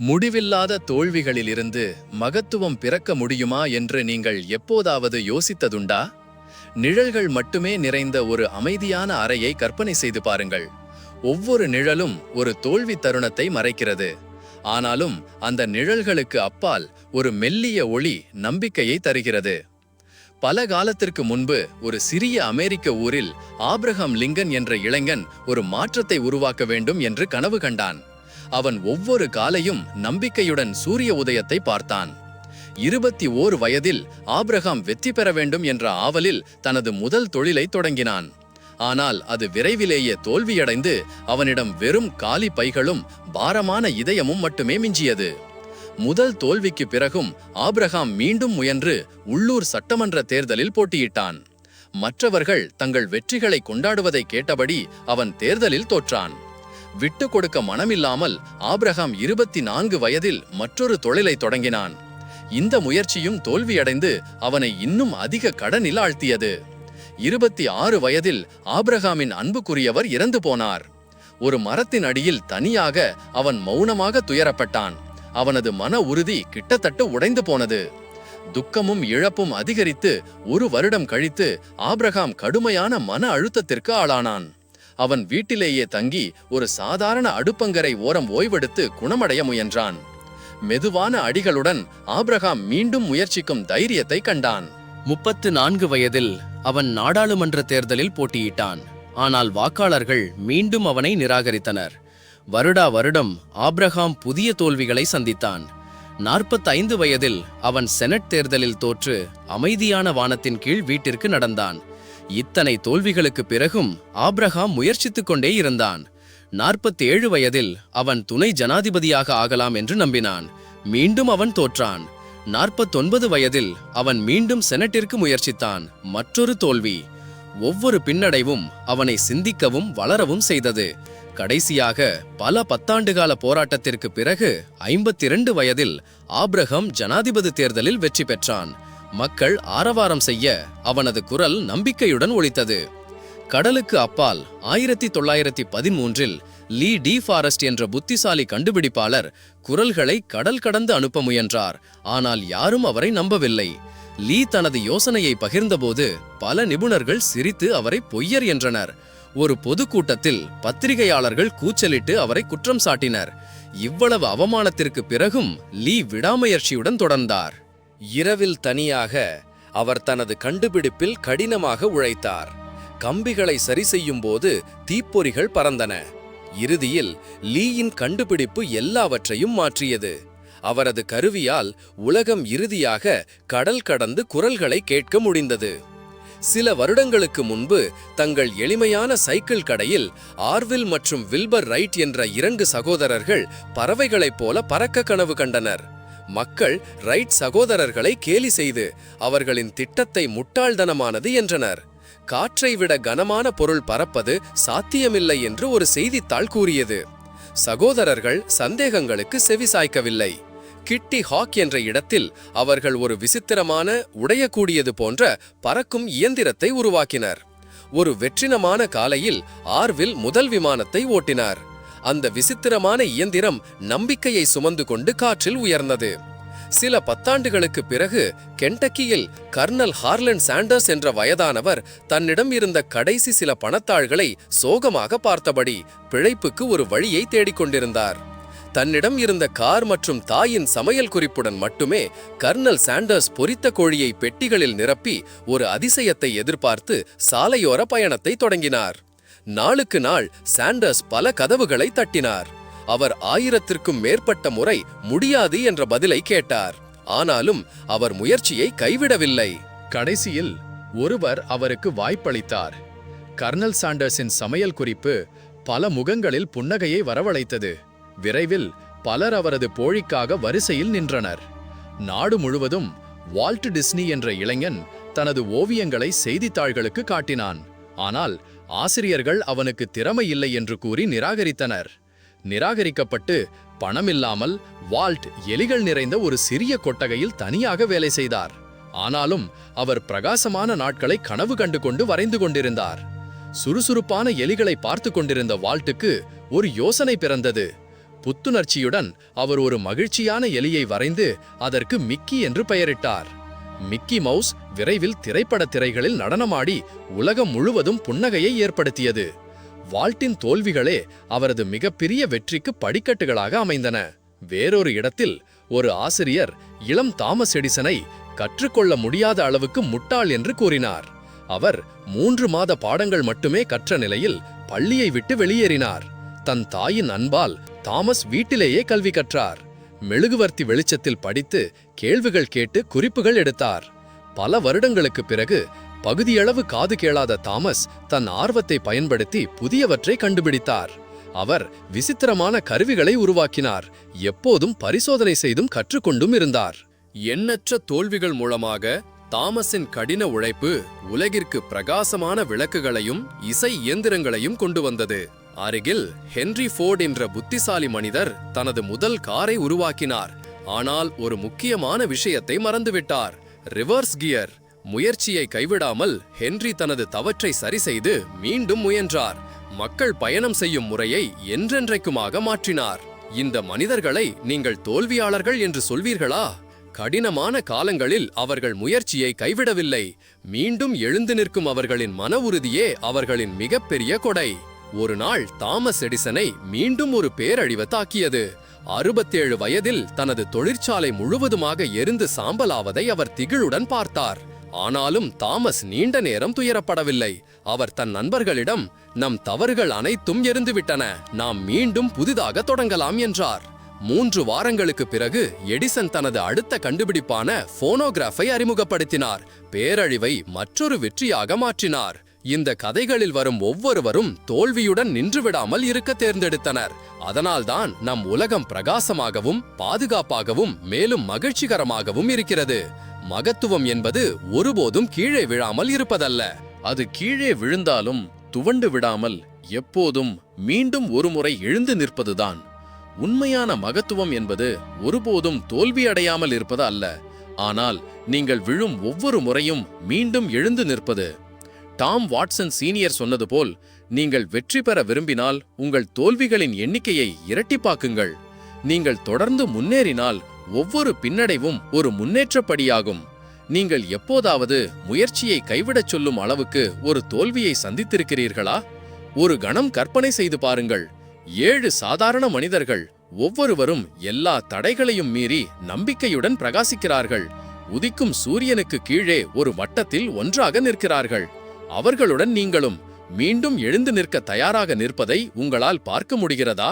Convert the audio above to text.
முடிவில்லாத தோல்விகளிலிருந்து மகத்துவம் பிறக்க முடியுமா என்று நீங்கள் எப்போதாவது யோசித்ததுண்டா? நிழல்கள் மட்டுமே நிறைந்த ஒரு அமைதியான அறையை கற்பனை செய்து பாருங்கள். ஒவ்வொரு நிழலும் ஒரு தோல்வி தருணத்தை மறைக்கிறது. ஆனாலும் அந்த நிழல்களுக்கு அப்பால் ஒரு மெல்லிய ஒளி நம்பிக்கையை தருகிறது. பல காலத்திற்கு முன்பு ஒரு சிறிய அமெரிக்க ஊரில் ஆப்ரஹாம் லிங்கன் என்ற இளைஞன் ஒரு மாற்றத்தை உருவாக்க வேண்டும் என்று கனவு கண்டான். அவன் ஒவ்வொரு காலையும் நம்பிக்கையுடன் சூரிய உதயத்தை பார்த்தான். இருபத்தி ஓர் வயதில் ஆப்ரஹாம் வெற்றி பெற வேண்டும் என்ற ஆவலில் தனது முதல் தொழிலை தொடங்கினான். ஆனால் அது விரைவிலேயே தோல்வியடைந்து அவனிடம் வெறும் காலி பைகளும் பாரமான இதயமும் மட்டுமே மிஞ்சியது. முதல் தோல்விக்கு பிறகும் ஆப்ரஹாம் மீண்டும் முயன்று உள்ளூர் சட்டமன்ற தேர்தலில் போட்டியிட்டான். மற்றவர்கள் தங்கள் வெற்றிகளை கொண்டாடுவதை கேட்டபடி அவன் தேர்தலில் தோற்றான். விட்டு கொடுக்க மனமில்லாமல் ஆப்ரஹாம் இருபத்தி நான்கு வயதில் மற்றொரு தொழிலை தொடங்கினான். இந்த முயற்சியும் தோல்வியடைந்து அவனை இன்னும் அதிக கடனில் ஆழ்த்தியது. இருபத்தி ஆறு வயதில் ஆப்ரஹாமின் அன்புக்குரியவர் இறந்து போனார். ஒரு மரத்தின் அடியில் தனியாக அவன் மௌனமாக துயரப்பட்டான். அவனது மன உறுதி கிட்டத்தட்ட உடைந்து போனது. துக்கமும் இழப்பும் அதிகரித்து ஒரு வருடம் கழித்து ஆப்ரஹாம் கடுமையான மன அழுத்தத்திற்கு ஆளானான். அவன் வீட்டிலேயே தங்கி ஒரு சாதாரண அடுப்பங்கரை ஓரம் ஓய்வெடுத்து குணமடைய முயன்றான். மெதுவான அடிகளுடன் ஆப்ரஹாம் மீண்டும் முயற்சிக்கும் தைரியத்தை கண்டான். முப்பத்து நான்கு வயதில் அவன் நாடாளுமன்ற தேர்தலில் போட்டியிட்டான். ஆனால் வாக்காளர்கள் மீண்டும் அவனை நிராகரித்தனர். வருடா வருடம் ஆப்ரஹாம் புதிய தோல்விகளை சந்தித்தான். நாற்பத்தைந்து வயதில் அவன் செனட் தேர்தலில் தோற்று அமைதியான வானத்தின் கீழ் வீட்டிற்கு நடந்தான். இத்தனை தோல்விகளுக்கு பிறகும் ஆப்ரஹாம் முயற்சித்துக் கொண்டே இருந்தான். நாற்பத்தி ஏழு வயதில் அவன் துணை ஜனாதிபதியாக ஆகலாம் என்று நம்பினான். மீண்டும் அவன் தோற்றான். நாற்பத்தொன்பது வயதில் அவன் மீண்டும் செனட்டிற்கு முயற்சித்தான். மற்றொரு தோல்வி. ஒவ்வொரு பின்னடைவும் அவனை சிந்திக்கவும் வளரவும் செய்தது. கடைசியாக பல பத்தாண்டுகால போராட்டத்திற்கு பிறகு ஐம்பத்தி இரண்டு வயதில் ஆப்ரஹாம் ஜனாதிபதி தேர்தலில் வெற்றி பெற்றான். மக்கள் ஆரவாரம் செய்ய அவனது குரல் நம்பிக்கையுடன் ஒழித்தது கடலுக்கு அப்பால் ஆயிரத்தி தொள்ளாயிரத்தி பதிமூன்றில் லீ டி ஃபாரஸ்ட் என்ற புத்திசாலி கண்டுபிடிப்பாளர் குரல்களை கடல் கடந்து அனுப்ப முயன்றார். ஆனால் யாரும் அவரை நம்பவில்லை. லீ தனது யோசனையை பகிர்ந்தபோது பல நிபுணர்கள் சிரித்து அவரை பொய்யர் என்றனர். ஒரு பொதுக்கூட்டத்தில் பத்திரிகையாளர்கள் கூச்சலிட்டு அவரை குற்றம் சாட்டினர். இவ்வளவு அவமானத்திற்கு பிறகும் லீ விடாமுயற்சியுடன் தொடர்ந்தார். இரவில் தனியாக அவர் தனது கண்டுபிடிப்பில் கடினமாக உழைத்தார். கம்பிகளை சரி செய்யும் போது தீப்பொறிகள் பறந்தன. இறுதியில் லீயின் கண்டுபிடிப்பு எல்லாவற்றையும் மாற்றியது. அவரது கருவியால் உலகம் இறுதியாக கடல் கடந்து குரல்களை கேட்க முடிந்தது. சில வருடங்களுக்கு முன்பு தங்கள் எளிமையான சைக்கிள் கடையில் ஆர்வில் மற்றும் வில்பர் ரைட் என்ற இரண்டு சகோதரர்கள் பறவைகளைப் போல பறக்க கனவு கண்டனர். மக்கள் ரைட் சகோதரர்களை கேலி செய்து அவர்களின் திட்டத்தை முட்டாள்தனமானது என்றனர். காற்றை விட கனமான பொருள் பறப்பது சாத்தியமில்லை என்று ஒரு செய்தித்தாள் கூறியது. சகோதரர்கள் சந்தேகங்களுக்கு செவிசாய்க்கவில்லை கிட்டி ஹாக் என்ற இடத்தில் அவர்கள் ஒரு விசித்திரமான உடையக்கூடியது போன்ற பறக்கும் இயந்திரத்தை உருவாக்கினர். ஒரு வெற்றினமான காலையில் ஆர்வில் முதல் விமானத்தை ஓட்டினார். அந்த விசித்திரமான இயந்திரம் நம்பிக்கையை சுமந்து கொண்டு காற்றில் உயர்ந்தது. சில பத்தாண்டுகளுக்கு பிறகு கென்டக்கியில் கர்னல் ஹார்லன் சாண்டர்ஸ் என்ற வயதானவர் தன்னிடம் இருந்த கடைசி சில பணத்தாள்களை சோகமாக பார்த்தபடி பிழைப்புக்கு ஒரு வழியை தேடிக்கொண்டிருந்தார் தன்னிடம் இருந்த கார் மற்றும் தாயின் சமையல் குறிப்புடன் மட்டுமே கர்னல் சாண்டர்ஸ் பொரித்த கோழியை பெட்டிகளில் நிரப்பி ஒரு அதிசயத்தை எதிர்பார்த்து சாலையோர பயணத்தை தொடங்கினார். நாளுக்கு நாள் சாண்டர்ஸ் பல கதவுகளை தட்டினார். அவர் ஆயிரத்திற்கும் மேற்பட்ட முறை முடியாது என்ற பதிலை கேட்டார். ஆனாலும் அவர் முயற்சியை கைவிடவில்லை. கடைசியில் ஒருவர் அவருக்கு வாய்ப்பளித்தார். கர்னல் சாண்டர்ஸின் சமையல் குறிப்பு பல முகங்களில் புன்னகையை வரவழைத்தது. விரைவில் பலர் அவரது போழிக்காக வரிசையில் நின்றனர். நாடு முழுவதும் வால்ட் டிஸ்னி என்ற இளைஞன் தனது ஓவியங்களை செய்தித்தாள்களுக்கு காட்டினான். ஆனால் ஆசிரியர்கள் அவனுக்கு திறமை இல்லை என்று கூறி நிராகரித்தனர். நிராகரிக்கப்பட்டு பணமில்லாமல் வால்ட் எலிகள் நிறைந்த ஒரு சிறிய கொட்டகையில் தனியாக வேலை செய்தார். ஆனாலும் அவர் பிரகாசமான நாட்களை கனவு கண்டு கொண்டு வரைந்து கொண்டிருந்தார். சுறுசுறுப்பான எலிகளை பார்த்து கொண்டிருந்த வால்ட்டுக்கு ஒரு யோசனை பிறந்தது. புத்துணர்ச்சியுடன் அவர் ஒரு மகிழ்ச்சியான எலியை வரைந்து அதற்கு மிக்கி என்று பெயரிட்டார். மிக்கி மவுஸ் விரைவில் திரைப்பட திரைகளில் நடனமாடி உலகம் முழுவதும் புன்னகையை ஏற்படுத்தியது. வால்ட்டின் தோல்விகளே அவரது மிகப்பெரிய வெற்றிக்கு படிக்கட்டுகளாக அமைந்தன. வேறொரு இடத்தில் ஒரு ஆசிரியர் இளம் தாமஸ் எடிசனை கற்றுக்கொள்ள முடியாத அளவுக்கு முட்டாள் என்று கூறினார். அவர் மூன்று மாத பாடங்கள் மட்டுமே கற்ற நிலையில் பள்ளியை விட்டு வெளியேறினார். தன் தாயின் அன்பால் தாமஸ் வீட்டிலேயே கல்வி கற்றார். மெழுகுவர்த்தி வெளிச்சத்தில் படித்து கேள்விகள் கேட்டு குறிப்புகள் எடுத்தார். பல வருடங்களுக்கு பிறகு பகுதியளவு காது கேளாத தாமஸ் தன் ஆர்வத்தை பயன்படுத்தி புதியவற்றை கண்டுபிடித்தார். அவர் விசித்திரமான கருவிகளை உருவாக்கினார். எப்போதும் பரிசோதனை செய்தும் கற்றுக்கொண்டும் இருந்தார். எண்ணற்ற தோல்விகள் மூலமாக தாமஸின் கடின உழைப்பு உலகிற்கு பிரகாசமான விளக்குகளையும் இசை இயந்திரங்களையும் கொண்டு வந்தது. அருகில் ஹென்றி ஃபோர்ட் என்ற புத்திசாலி மனிதர் தனது முதல் காரை உருவாக்கினார். ஆனால் ஒரு முக்கியமான விஷயத்தை மறந்துவிட்டார். ரிவர்ஸ் கியர் முயற்சியை கைவிடாமல் ஹென்றி தனது தவற்றை சரிசெய்து மீண்டும் முயன்றார். மக்கள் பயணம் செய்யும் முறையை என்றென்றைக்குமாக மாற்றினார். இந்த மனிதர்களை நீங்கள் தோல்வியாளர்கள் என்று சொல்வீர்களா? கடினமான காலங்களில் அவர்கள் முயற்சியை கைவிடவில்லை. மீண்டும் எழுந்து நிற்கும் அவர்களின் மன உறுதியே அவர்களின் மிகப்பெரிய கொடை. ஒரு நாள் தாமஸ் எடிசனை மீண்டும் ஒரு பேரழிவு தாக்கியது. அறுபத்தேழு வயதில் தனது தொழிற்சாலை முழுவதுமாக எரிந்து சாம்பலாவதை அவர் திகிழுடன் பார்த்தார். ஆனாலும் தாமஸ் நீண்ட நேரம் துயரப்படவில்லை. அவர் தன் நண்பர்களிடம் நம் தவறுகள் அனைத்தும் எரிந்துவிட்டன. நாம் மீண்டும் புதிதாக தொடங்கலாம் என்றார். மூன்று வாரங்களுக்கு பிறகு எடிசன் தனது அடுத்த கண்டுபிடிப்பான போனோகிராஃபை அறிமுகப்படுத்தினார். பேரழிவை மற்றொரு வெற்றியாக மாற்றினார். இந்த கதைகளில் வரும் ஒவ்வொருவரும் தோல்வியுடன் நின்றுவிடாமல் இருக்க தேர்ந்தெடுத்தனர். அதனால்தான் நம் உலகம் பிரகாசமாகவும் பாதுகாப்பாகவும் மேலும் மகிழ்ச்சிகரமாகவும் இருக்கிறது. மகத்துவம் என்பது ஒருபோதும் கீழே விழாமல் இருப்பதல்ல. அது கீழே விழுந்தாலும் துவண்டு விடாமல் எப்போதும் மீண்டும் ஒருமுறை எழுந்து நிற்பதுதான். உண்மையான மகத்துவம் என்பது ஒருபோதும் தோல்வியடையாமல் இருப்பது அல்ல. ஆனால் நீங்கள் விழும் ஒவ்வொரு முறையும் மீண்டும் எழுந்து நிற்பது. டாம் வாட்சன் சீனியர் சொன்னது போல் நீங்கள் வெற்றி பெற விரும்பினால் உங்கள் தோல்விகளின் எண்ணிக்கையை இரட்டிப்பாக்குங்கள். நீங்கள் தொடர்ந்து முன்னேறினால் ஒவ்வொரு பின்னடைவும் ஒரு முன்னேற்றப்படியாகும். நீங்கள் எப்போதாவது முயற்சியை கைவிடச் சொல்லும் அளவுக்கு ஒரு தோல்வியை சந்தித்திருக்கிறீர்களா? ஒரு கணம் கற்பனை செய்து பாருங்கள். ஏழு சாதாரண மனிதர்கள் ஒவ்வொருவரும் எல்லா தடைகளையும் மீறி நம்பிக்கையுடன் பிரகாசிக்கிறார்கள். உதிக்கும் சூரியனுக்கு கீழே ஒரு வட்டத்தில் ஒன்றாக நிற்கிறார்கள். அவர்களுடன் நீங்களும் மீண்டும் எழுந்து நிற்க தயாராக நிற்பதை உங்களால் பார்க்க முடிகிறதா?